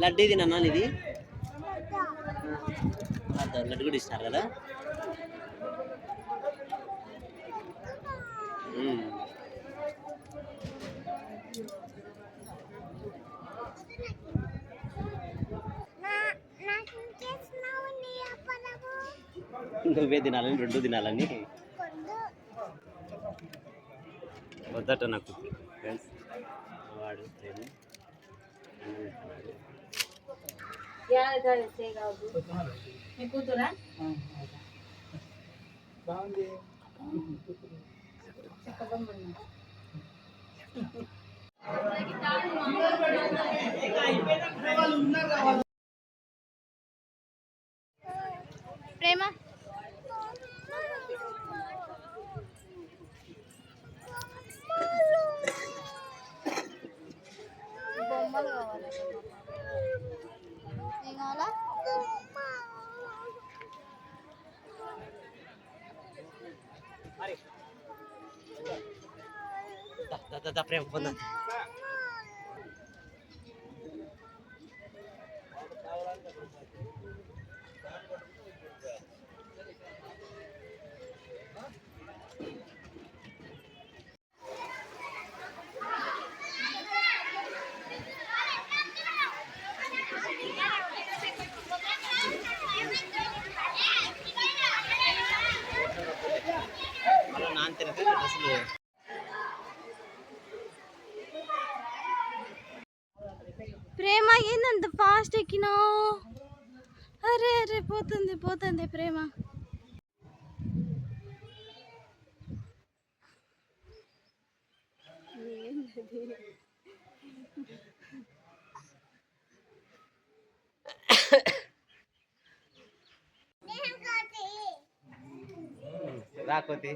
లడ్డు ఇది నాన్న ఇది లడ్డు కూడా ఇస్తున్నారు కదా? నువ్వే తినాలని రెండు తినాలని. వద్దట నాకు. ఫ్రెండ్స్ వాడు. మీ కూతురా ప్రేమ Ito na ya, pre, pupunta. Malah hmm. nanti nanti ప్రేమ ఏందంత ఫాస్ట్ ఎక్కినావు అరే అరే పోతుంది పోతుంది ప్రేమ. రాకోతి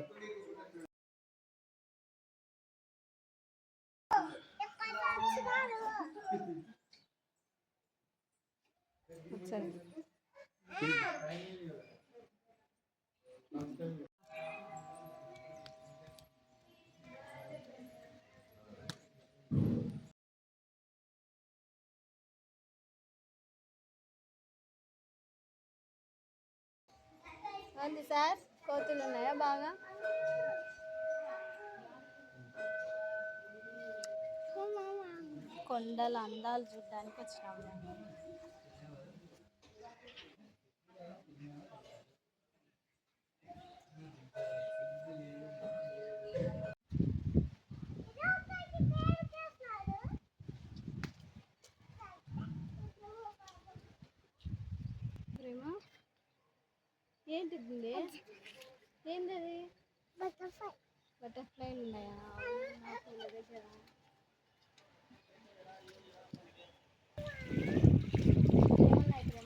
అంది సార్. కోతులు ఉన్నాయా బాగా? కొండల అందాలు చూడడానికి వచ్చినాము ఏంటిది? ఏంటది? ఉన్నాయా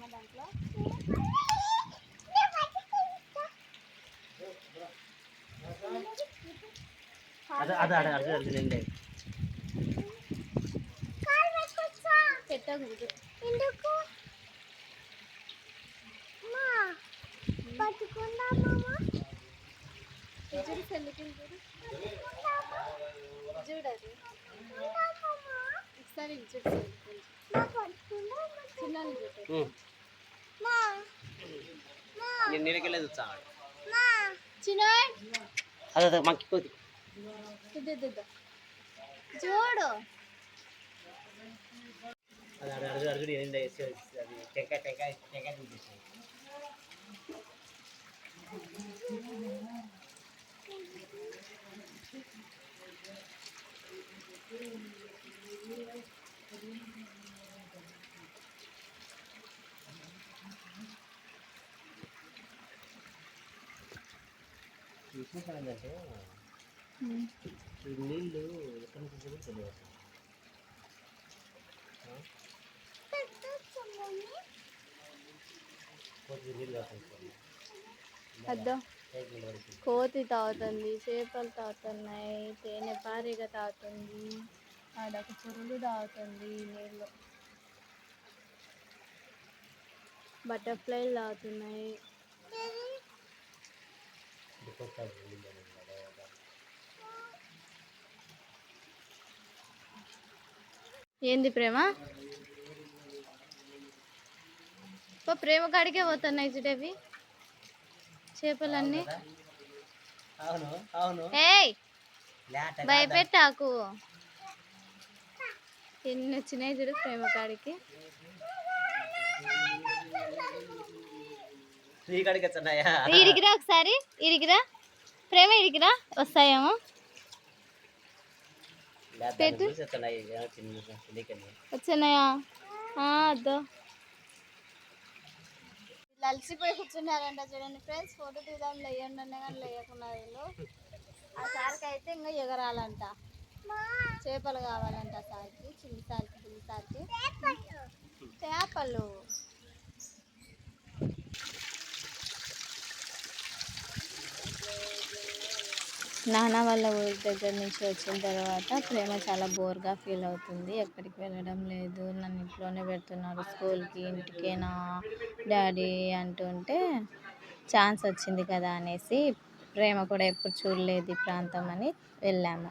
దాంట్లో అదే అదే అదే అదే అదే లేదు పెట్టకూడదు ఎందుకు? చూడు చూడదు ఒకసారి నేను నీళ్ళకెళ్ళేది వచ్చా మా చిన్న అదే మక్కి కోతి. చూడు అది అడుగు అడుగు ఏంటి అది టెంకాయ టెంకాయ టెంకాయ చూపించాను విశేషం ఏంటంటే ఈ నీళ్ళు ఎక్కడి నుంచి వచ్చాయో తెలియదు కోతి నీళ్ళు తాగుతుంది అద్దో పైకి నీళ్ళు పడుతుంది కోతి తాగుతుంది చేపలు తాగుతున్నాయి తేనె పారిగా తాగుతుంది. ఆడొక పురుగు తాగుతుంది నీళ్ళు. బటర్ఫ్లైలు తాగుతున్నాయి. ఏంది ప్రేమ? ఓ ప్రేమ కాడికే పోతున్నాయి చూడేవి చేపలన్నీ. అవును అవును. ఏయ్ భయపెట్టాకు. ఎన్ని వచ్చినాయి చూడు ప్రేమ కాడికి. ఇడిగిరా ఒకసారి ఇడిగిరా ప్రేమ ఇడిగిరా వస్తాయేమో. పెట్టు. వచ్చినాయా? అద్దో. అలసిపోయి కూర్చున్నారంట చూడండి ఫ్రెండ్స్. ఫోటో తీద్దాం లేయండి అన్న కానీ లేయకుండా వీళ్ళు. ఆ సార్కి అయితే ఇంకా ఎగరాలంట. చేపలు కావాలంట సార్కి చిన్న సార్కి చిన్న సార్కి. చేపలు. నాన్న వాళ్ళ ఊరి దగ్గర నుంచి వచ్చిన తర్వాత ప్రేమ చాలా బోర్గా ఫీల్ అవుతుంది. ఎక్కడికి వెళ్ళడం లేదు. నన్ను ఇంట్లోనే పెడుతున్నారు. స్కూల్కి ఇంటికేనా? డాడీ అంటుంటే ఛాన్స్ వచ్చింది కదా అనేసి ప్రేమ కూడా ఎప్పుడు చూడలేదు ఈ ప్రాంతం అని వెళ్ళాము.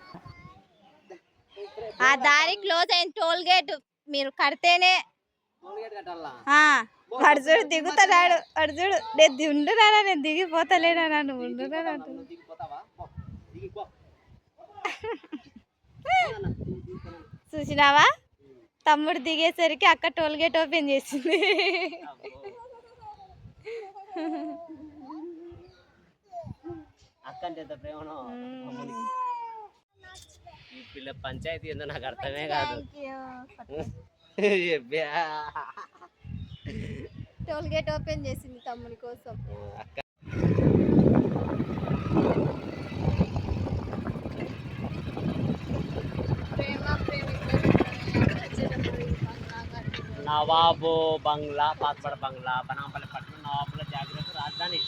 ఆ దారి క్లోజ్ అయిన టోల్ గేట్ మీరు కడితేనే ఆ, వాడు చూడు దిగుతున్నాడు వాడు చూడు నేను దిండురానా నేను దిగిపోతలేనా నువ్వు ఉండురా చూసినావా? తమ్ముడు దిగేసరికి అక్క టోల్ గేట్ ఓపెన్ చేసింది. పిల్ల పంచాయతీ ఏందో నాకు అర్థమే కాదు. టోల్ గేట్ ఓపెన్ చేసింది తమ్ముడి కోసం. నవాబు బంగ్లా పాత్పడ బంగ్లా బనాంపల్లి పట్టణం నవాబుల జాగ్రత్త రాజధాని.